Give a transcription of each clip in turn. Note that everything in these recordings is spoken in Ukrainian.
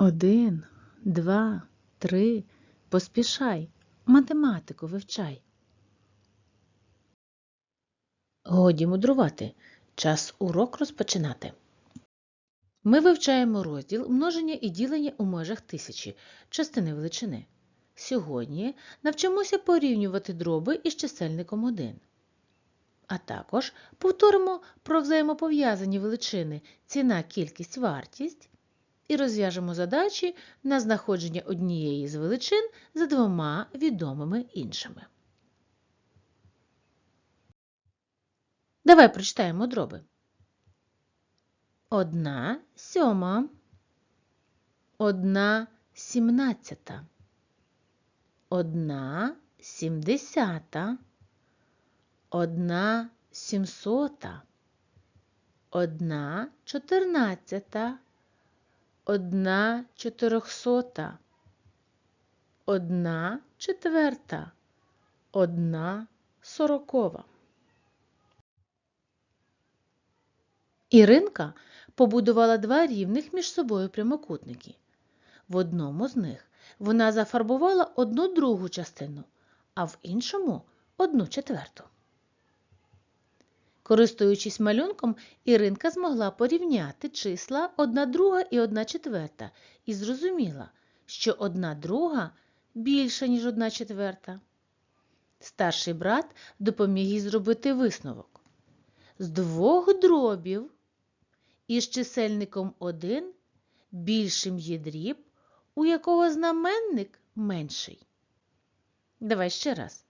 Один, два, три. Поспішай, математику вивчай. Годі мудрувати. Час урок розпочинати. Ми вивчаємо розділ множення і ділення у межах тисячі, частини величини. Сьогодні навчимося порівнювати дроби із чисельником 1. А також повторимо про взаємопов'язані величини ціна, кількість, вартість і розв'яжемо задачі на знаходження однієї з величин за двома відомими іншими. Давай прочитаємо дроби. Одна сьома, одна сімнадцята, одна сімдесята, одна сімсота, одна чотирнадцята, одна чотирьохсота, одна четверта, одна сорокова. Іринка побудувала два рівних між собою прямокутники. В одному з них вона зафарбувала одну другу частину, а в іншому одну четверту. Користуючись малюнком, Іринка змогла порівняти числа одна друга і одна четверта і зрозуміла, що одна друга більша, ніж одна четверта. Старший брат допоміг їй зробити висновок. З двох дробів із чисельником 1 більшим є дріб, у якого знаменник менший. Давай ще раз.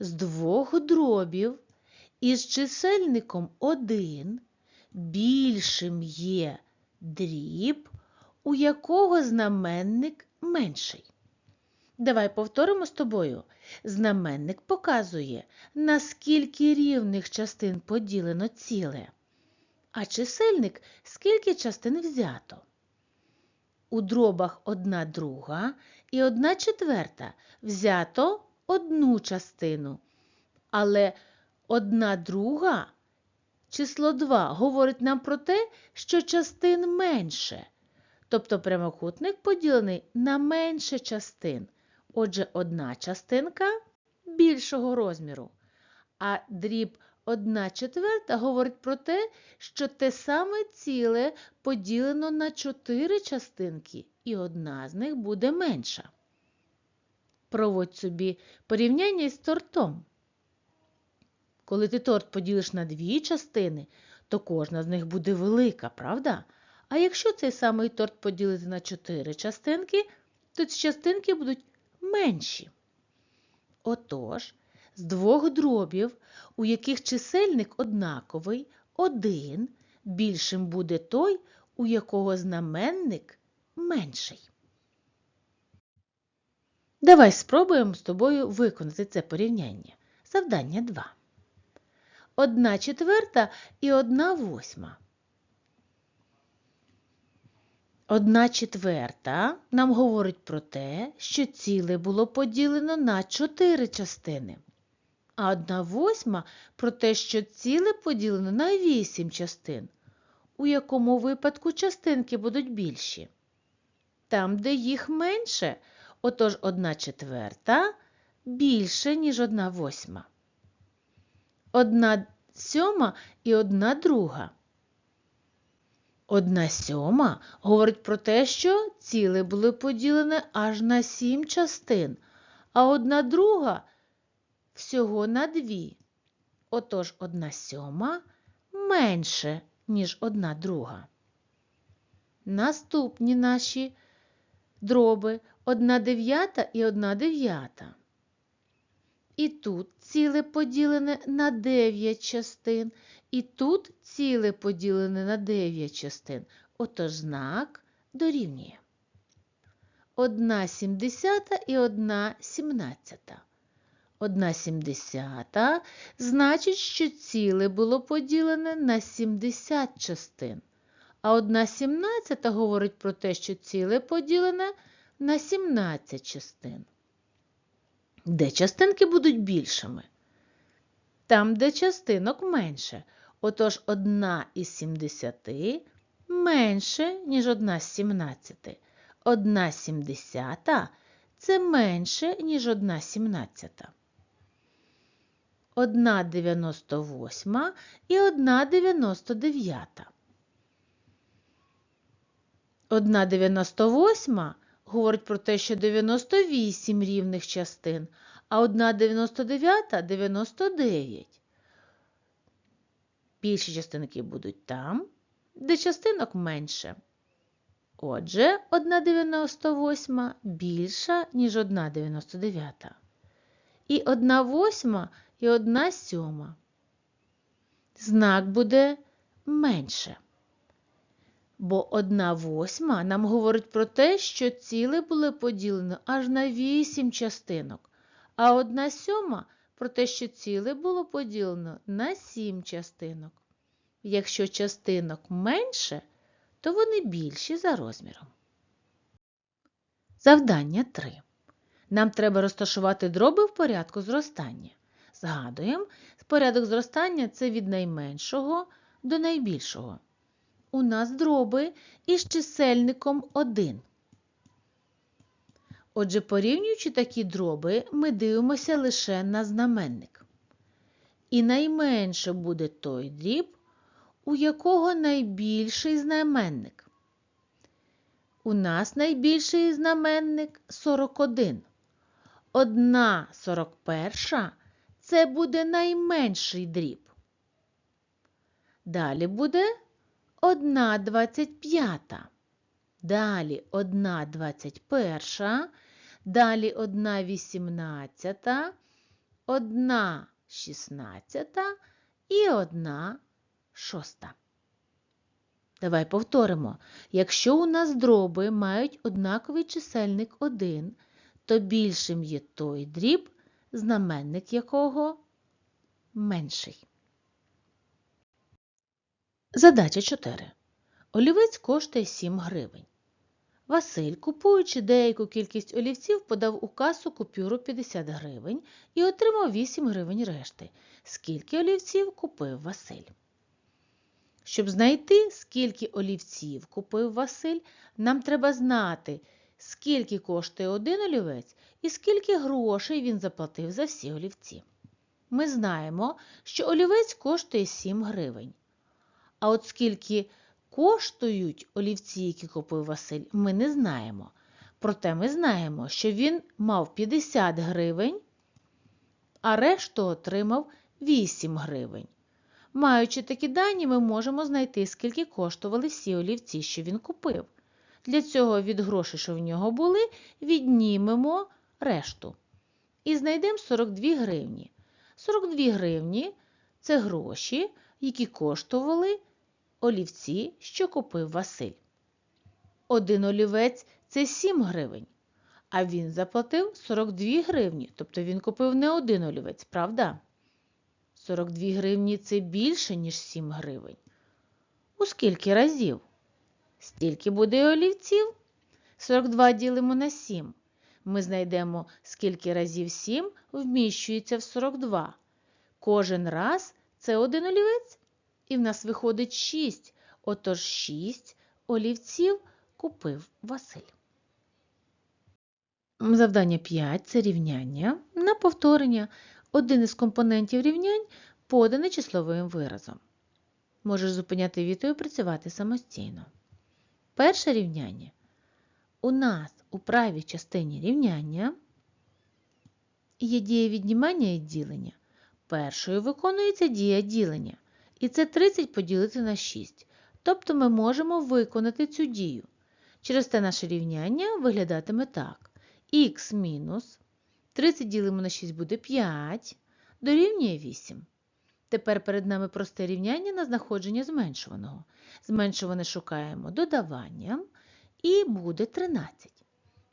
З двох дробів із чисельником 1 більшим є дріб, у якого знаменник менший. Давай повторимо з тобою. Знаменник показує, на скільки рівних частин поділено ціле, а чисельник скільки частин взято. У дробах одна друга і одна четверта взято одну частину, але одна друга, число 2, говорить нам про те, що частин менше. Тобто прямокутник поділений на менше частин. Отже, одна частинка більшого розміру. А дріб 1 четверта говорить про те, що те саме ціле поділено на 4 частинки, і одна з них буде менша. Проводь собі порівняння із тортом. Коли ти торт поділиш на дві частини, то кожна з них буде велика, правда? А якщо цей самий торт поділити на 4 частинки, то ці частинки будуть менші. Отож, з двох дробів, у яких чисельник однаковий, один більшим буде той, у якого знаменник менший. Давай спробуємо з тобою виконати це порівняння. Завдання 2. Одна четверта і одна восьма. Одна четверта нам говорить про те, що ціле було поділено на чотири частини, а одна восьма про те, що ціле поділено на вісім частин, у якому випадку частинки будуть більші. Там, де їх менше, отож одна четверта більше, ніж одна восьма. Одна сьома і одна друга. Одна сьома говорить про те, що ціле було поділене аж на сім частин, а одна друга всього на дві. Отож одна сьома менше, ніж одна друга. Наступні наші дроби одна дев'ята і одна дев'ята. І тут ціле поділене на 9 частин, і тут ціле поділене на 9 частин. Отож знак дорівнює. Одна сімдесята і одна сімнадцята. Одна сімдесята значить, що ціле було поділене на 70 частин. А одна сімнадцята говорить про те, що ціле поділене на 17 частин. Де частинки будуть більшими? Там, де частинок менше. Отож, одна із 70 менше, ніж одна з 17. 1 сімдесята це менше, ніж 1 сімнадцята. 1 дев'яносто восьма і 1 дев'яносто дев'ята. 1 дев'яносто восьма говорить про те, що 98 рівних частин, а 1 дев'яносто – 99. Більші частинки будуть там, де частинок менше. Отже, 1 98 більша, ніж 1 99. І 1 восьма і 1 сьома. Знак буде менше. Бо 1 восьма нам говорить про те, що ціле було поділено аж на 8 частинок, а 1 сьома про те, що ціле було поділено на 7 частинок. Якщо частинок менше, то вони більші за розміром. Завдання 3. Нам треба розташувати дроби в порядку зростання. Згадуємо, порядок зростання це від найменшого до найбільшого. У нас дроби із чисельником 1. Отже, порівнюючи такі дроби, ми дивимося лише на знаменник. І найменше буде той дріб, у якого найбільший знаменник. У нас найбільший знаменник 41. Одна 41 це буде найменший дріб. Далі буде 1 25. Далі 1 21, далі 1 18, 1 16 і 1 шоста. Давай повторимо. Якщо у нас дроби мають однаковий чисельник 1, то більшим є той дріб, знаменник якого менший. Задача 4. Олівець коштує 7 гривень. Василь, купуючи деяку кількість олівців, подав у касу купюру 50 гривень і отримав 8 гривень решти. Скільки олівців купив Василь? Щоб знайти, скільки олівців купив Василь, нам треба знати, скільки коштує один олівець і скільки грошей він заплатив за всі олівці. Ми знаємо, що олівець коштує 7 гривень. А от скільки коштують олівці, які купив Василь, ми не знаємо. Проте ми знаємо, що він мав 50 гривень, а решту отримав 8 гривень. Маючи такі дані, ми можемо знайти, скільки коштували всі олівці, що він купив. Для цього від грошей, що в нього були, віднімемо решту. І знайдемо 42 гривні. 42 гривні це гроші, які коштували олівці, що купив Василь. Один олівець це 7 гривень. А він заплатив 42 гривні, тобто він купив не один олівець, правда? 42 гривні це більше, ніж 7 гривень. У скільки разів? Стільки буде олівців? 42 ділимо на 7. Ми знайдемо, скільки разів 7 вміщується в 42. Кожен раз це один олівець. І в нас виходить 6. Отож 6 олівців купив Василь. Завдання 5 це рівняння на повторення. Один із компонентів рівнянь поданий числовим виразом. Можеш зупиняти відео і працювати самостійно. Перше рівняння. У нас у правій частині рівняння є дія віднімання і ділення. Першою виконується дія ділення. І це 30 поділити на 6. Тобто ми можемо виконати цю дію. Через те наше рівняння виглядатиме так. х мінус 30 ділимо на 6 буде 5, дорівнює 8. Тепер перед нами просте рівняння на знаходження зменшуваного. Зменшуване шукаємо додаванням і буде 13.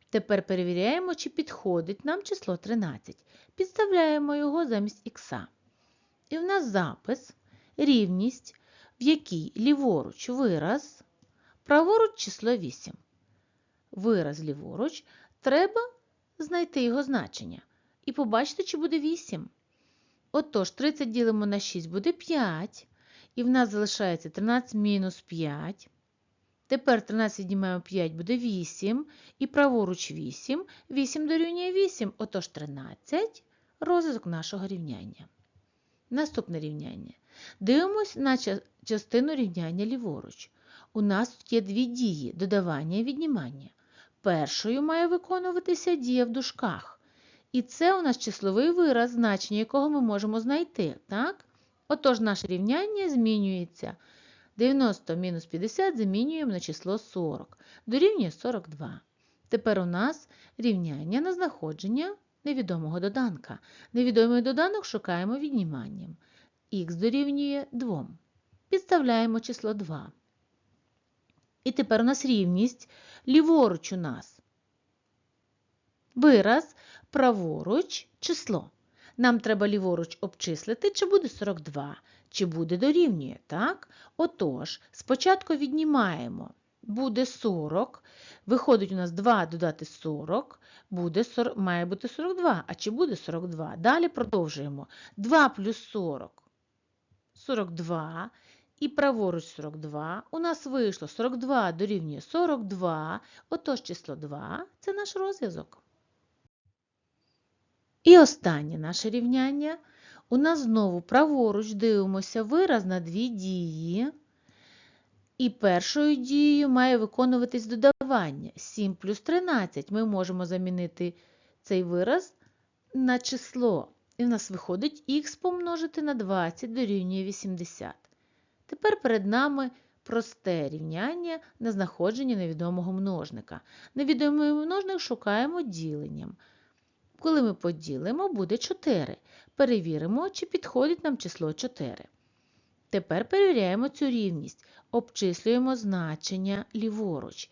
Тепер перевіряємо, чи підходить нам число 13. Підставляємо його замість х. І в нас запис, рівність, в якій ліворуч вираз, праворуч число 8. Вираз ліворуч треба знайти його значення і побачити, чи буде 8. Отож, 30 ділимо на 6 буде 5, і в нас залишається 13 мінус 5. Тепер 13 віднімаємо 5 буде 8, і праворуч 8. 8 дорівнює 8, отож 13 розв'язок нашого рівняння. Наступне рівняння. Дивимось на частину рівняння ліворуч. У нас тут є дві дії додавання і віднімання. Першою має виконуватися дія в дужках. І це у нас числовий вираз, значення якого ми можемо знайти. Так? Отож, наше рівняння змінюється. 90 мінус 50 замінюємо на число 40. Дорівнює 42. Тепер у нас рівняння на знаходження невідомого доданка. Невідомий доданок шукаємо відніманням. Х дорівнює 2. Підставляємо число 2. І тепер у нас рівність ліворуч у нас. Вираз праворуч число. Нам треба ліворуч обчислити, чи буде 42, чи буде дорівнює, так? Отож, спочатку віднімаємо. Буде 40. Виходить у нас 2 додати 40, буде 40, має бути 42. А чи буде 42? Далі продовжуємо. 2 плюс 40 42. І праворуч 42. У нас вийшло 42 дорівнює 42. Отож число 2 це наш розв'язок. І останнє наше рівняння. У нас знову праворуч дивимося вираз на дві дії. І першою дією має виконуватись додавання. 7 плюс 13. Ми можемо замінити цей вираз на число. І в нас виходить х помножити на 20 дорівнює 80. Тепер перед нами просте рівняння на знаходження невідомого множника. Невідомий множник шукаємо діленням. Коли ми поділимо, буде 4. Перевіримо, чи підходить нам число 4. Тепер перевіряємо цю рівність. Обчислюємо значення ліворуч.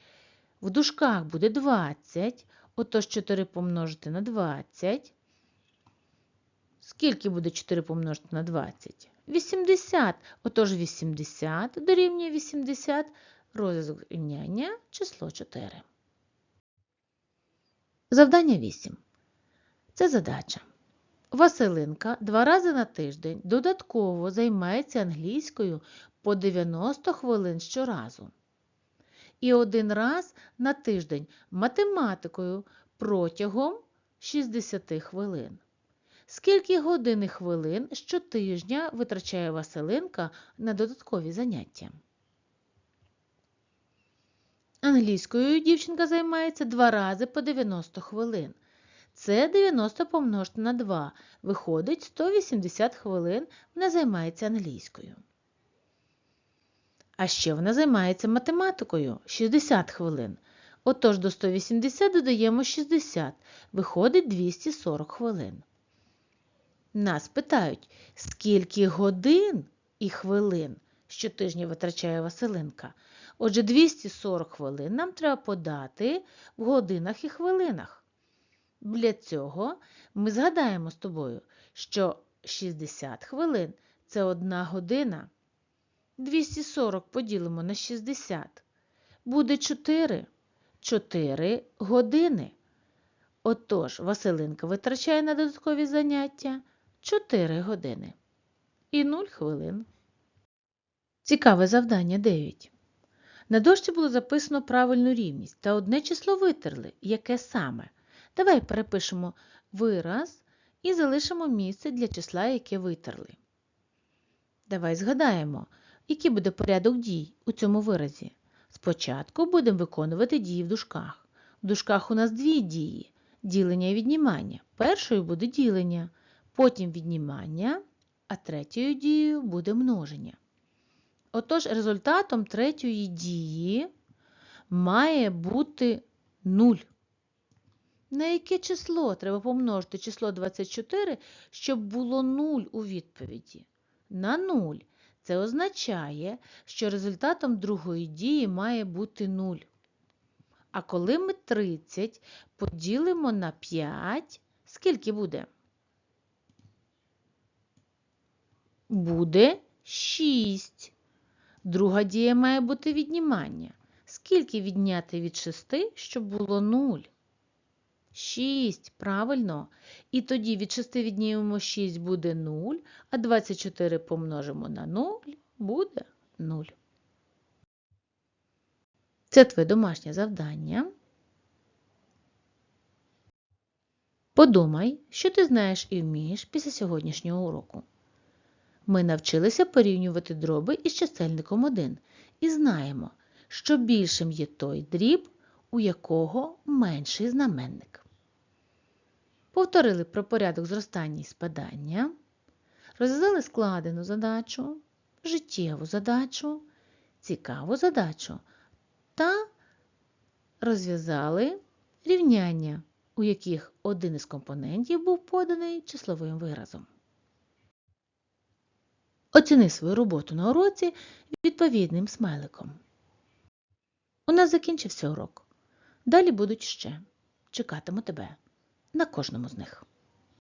В дужках буде 20, отож 4 помножити на 20. Скільки буде 4 помножити на 20? 80. Отож 80 дорівнює 80. Розв'язок число 4. Завдання 8. Це задача. Василинка два рази на тиждень додатково займається англійською по 90 хвилин щоразу. І один раз на тиждень математикою протягом 60 хвилин. Скільки годин і хвилин щотижня витрачає Василинка на додаткові заняття? Англійською дівчинка займається два рази по 90 хвилин. Це 90 помножити на 2. Виходить 180 хвилин вона займається англійською. А ще вона займається математикою 60 хвилин. Отож до 180 додаємо 60. Виходить 240 хвилин. Нас питають, скільки годин і хвилин щотижня витрачає Василинка. Отже, 240 хвилин нам треба подати в годинах і хвилинах. Для цього ми згадаємо з тобою, що 60 хвилин це 1 година. 240 поділимо на 60. Буде 4. 4 години. Отож, Василинка витрачає на додаткові заняття 4 години. І 0 хвилин. Цікаве завдання 9. На дошці було записано правильну рівність та одне число витерли. Яке саме? Давай перепишемо вираз і залишимо місце для числа, яке витерли. Давай згадаємо, який буде порядок дій у цьому виразі. Спочатку будемо виконувати дії в дужках. В дужках у нас дві дії ділення і віднімання. Першою буде ділення, потім віднімання, а третьою дією буде множення. Отож, результатом третьої дії має бути 0. На яке число треба помножити число 24, щоб було 0 у відповіді? На 0. Це означає, що результатом другої дії має бути 0. А коли ми 30 поділимо на 5, скільки буде? Буде 6. Друга дія має бути віднімання. Скільки відняти від 6, щоб було 0? 6, правильно. І тоді від 6 віднімемо 6 буде 0, а 24 помножимо на 0 буде 0. Це твоє домашнє завдання. Подумай, що ти знаєш і вмієш після сьогоднішнього уроку. Ми навчилися порівнювати дроби із чисельником 1 і знаємо, що більшим є той дріб, у якого менший знаменник. Повторили про порядок зростання і спадання, розв'язали складену задачу, життєву задачу, цікаву задачу та розв'язали рівняння, у яких один із компонентів був поданий числовим виразом. Оціни свою роботу на уроці відповідним смайликом. У нас закінчився урок. Далі будуть ще. Чекатиму тебе на кожному з них.